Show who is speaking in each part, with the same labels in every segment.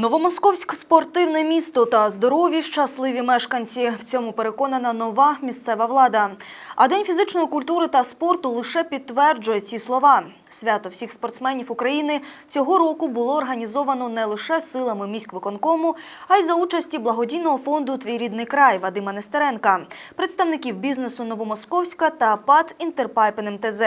Speaker 1: Новомосковськ спортивне місто та здорові, щасливі мешканці. В цьому переконана нова місцева влада. А День фізичної культури та спорту лише підтверджує ці слова. Свято всіх спортсменів України цього року було організовано не лише силами міськвиконкому, а й за участі благодійного фонду Твій рідний край Вадима Нестеренка, представників бізнесу Новомосковська та ПАД Інтерпайпен МТЗ.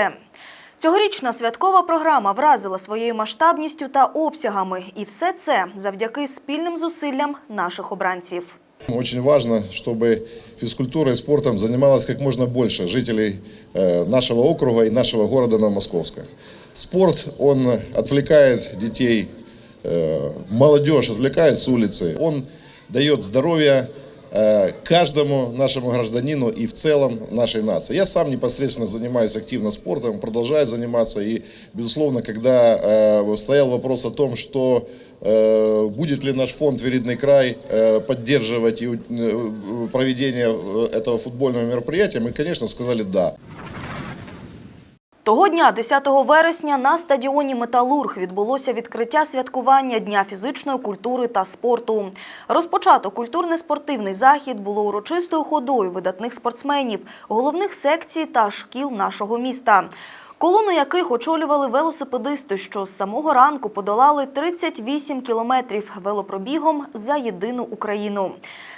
Speaker 1: Цьогорічна святкова програма вразила своєю масштабністю та обсягами, і все це завдяки спільним зусиллям наших обранців.
Speaker 2: Очень важно, чтобы физкультурой и спортом занималось как можно больше жителей э, нашего округа и нашего города Новомосковска. Спорт, он отвлекает детей, э, молодежь отвлекает с улицы, он дает здоровье э, каждому нашему гражданину и в целом нашей нации. Я сам непосредственно занимаюсь активно спортом, продолжаю заниматься. И, безусловно, когда э, стоял вопрос о том, что э, будет ли наш фонд «Веридный край» э, поддерживать и, э, проведение э, этого футбольного мероприятия, мы, конечно, сказали «да».
Speaker 1: Того дня, 10 вересня, на стадіоні Металург відбулося відкриття святкування Дня фізичної культури та спорту. Розпочато культурно-спортивний захід було урочистою ходою видатних спортсменів, головних секцій та шкіл нашого міста. Колону яких очолювали велосипедисти, що з самого ранку подолали 38 кілометрів велопробігом за єдину Україну.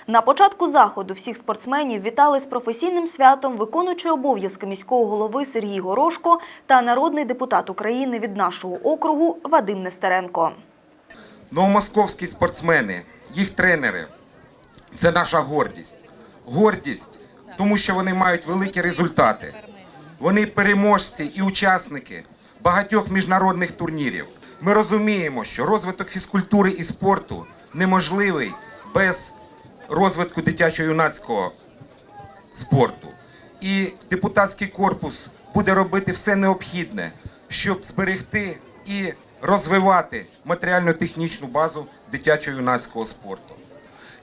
Speaker 1: На початку заходу всіх спортсменів вітали з професійним святом виконуючий обов'язки міського голови Сергій Горошко та народний депутат України від нашого округу Вадим Нестеренко.
Speaker 3: Новомосковські спортсмени, їх тренери це наша гордість. Гордість, тому що вони мають великі результати. Вони переможці і учасники багатьох міжнародних турнірів. Ми розуміємо, що розвиток фізкультури і спорту неможливий без розвитку дитячо-юнацького спорту. І депутатський корпус буде робити все необхідне, щоб зберегти і розвивати матеріально-технічну базу дитячо-юнацького спорту.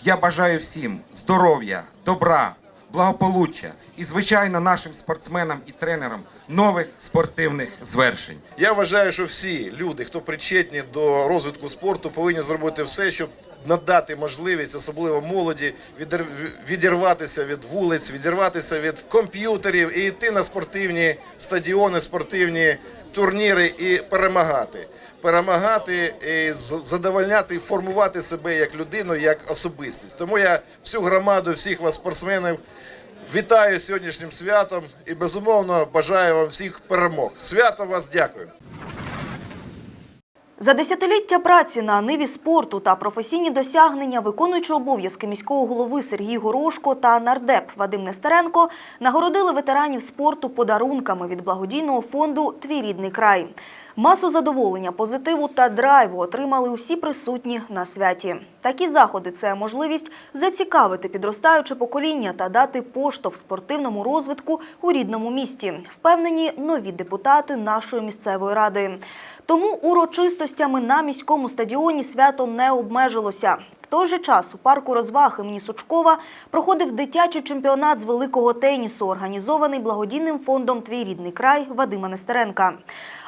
Speaker 3: Я бажаю всім здоров'я, добра, благополуччя і, звичайно, нашим спортсменам і тренерам нових спортивних звершень.
Speaker 2: Я вважаю, що всі люди, хто причетні до розвитку спорту, повинні зробити все, щоб надати можливість, особливо молоді, відір- відірватися від вулиць, відірватися від комп'ютерів і йти на спортивні стадіони, спортивні турніри і перемагати. Перемагати, і задовольняти і формувати себе як людину, як особистість. Тому я всю громаду, всіх вас, спортсменів, вітаю сьогоднішнім святом і безумовно бажаю вам всіх перемог. Свято вас дякую.
Speaker 1: За десятиліття праці на ниві спорту та професійні досягнення виконуючого обов'язки міського голови Сергій Горошко та нардеп Вадим Нестеренко нагородили ветеранів спорту подарунками від благодійного фонду Твій рідний край. Масу задоволення, позитиву та драйву отримали усі присутні на святі. Такі заходи це можливість зацікавити підростаюче покоління та дати поштовх спортивному розвитку у рідному місті. Впевнені нові депутати нашої місцевої ради. Тому урочистостями на міському стадіоні свято не обмежилося. В той же час у парку розваг імені Сучкова проходив дитячий чемпіонат з великого тенісу, організований благодійним фондом Твій рідний край Вадима Нестеренка.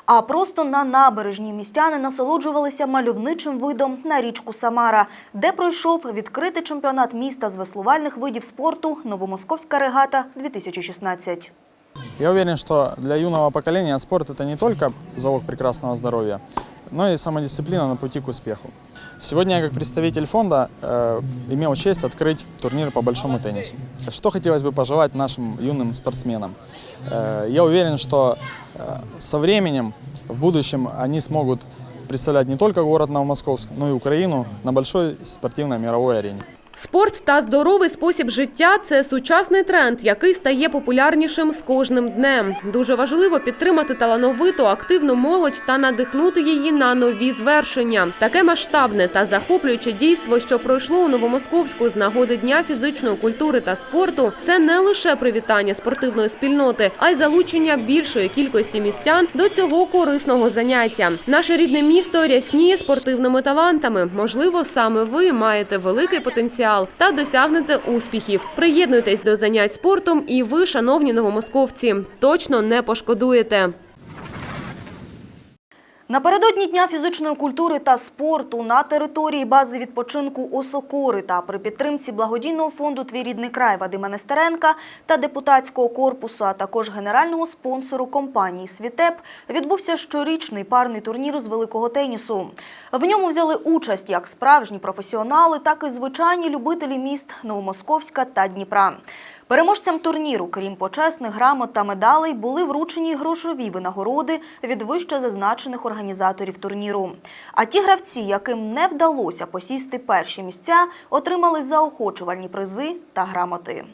Speaker 1: А просто на набережній містяни насолоджувалися мальовничим видом на річку Самара, де пройшов відкритий чемпіонат міста з веслувальних видів спорту Новомосковська регата 2016.
Speaker 4: Я уверен, что для юного поколения спорт это не только залог прекрасного здоровья, но и самодисциплина на пути к успеху. Сегодня я как представитель фонда э, имел честь открыть турнир по большому теннису. Что хотелось бы пожелать нашим юным спортсменам? Э, я уверен, что э, со временем в будущем они смогут представлять не только город Новомосковск, но и Украину на большой спортивной мировой арене.
Speaker 5: Спорт та здоровий спосіб життя це сучасний тренд, який стає популярнішим з кожним днем. Дуже важливо підтримати талановиту, активну молодь та надихнути її на нові звершення. Таке масштабне та захоплююче дійство, що пройшло у Новомосковську з нагоди Дня фізичної культури та спорту, це не лише привітання спортивної спільноти, а й залучення більшої кількості містян до цього корисного заняття. Наше рідне місто рясніє спортивними талантами. Можливо, саме ви маєте великий потенціал та досягнете успіхів. Приєднуйтесь до занять спортом, і ви, шановні новомосковці, точно не пошкодуєте.
Speaker 1: Напередодні Дня фізичної культури та спорту на території бази відпочинку Осокори та при підтримці благодійного фонду Твій рідний край Вадима Нестеренка та депутатського корпусу, а також генерального спонсору компанії Світеп відбувся щорічний парний турнір з великого тенісу. В ньому взяли участь як справжні професіонали, так і звичайні любителі міст Новомосковська та Дніпра. Переможцям турніру, крім почесних грамот та медалей, були вручені грошові винагороди від вище зазначених організаторів турніру. А ті гравці, яким не вдалося посісти перші місця, отримали заохочувальні призи та грамоти.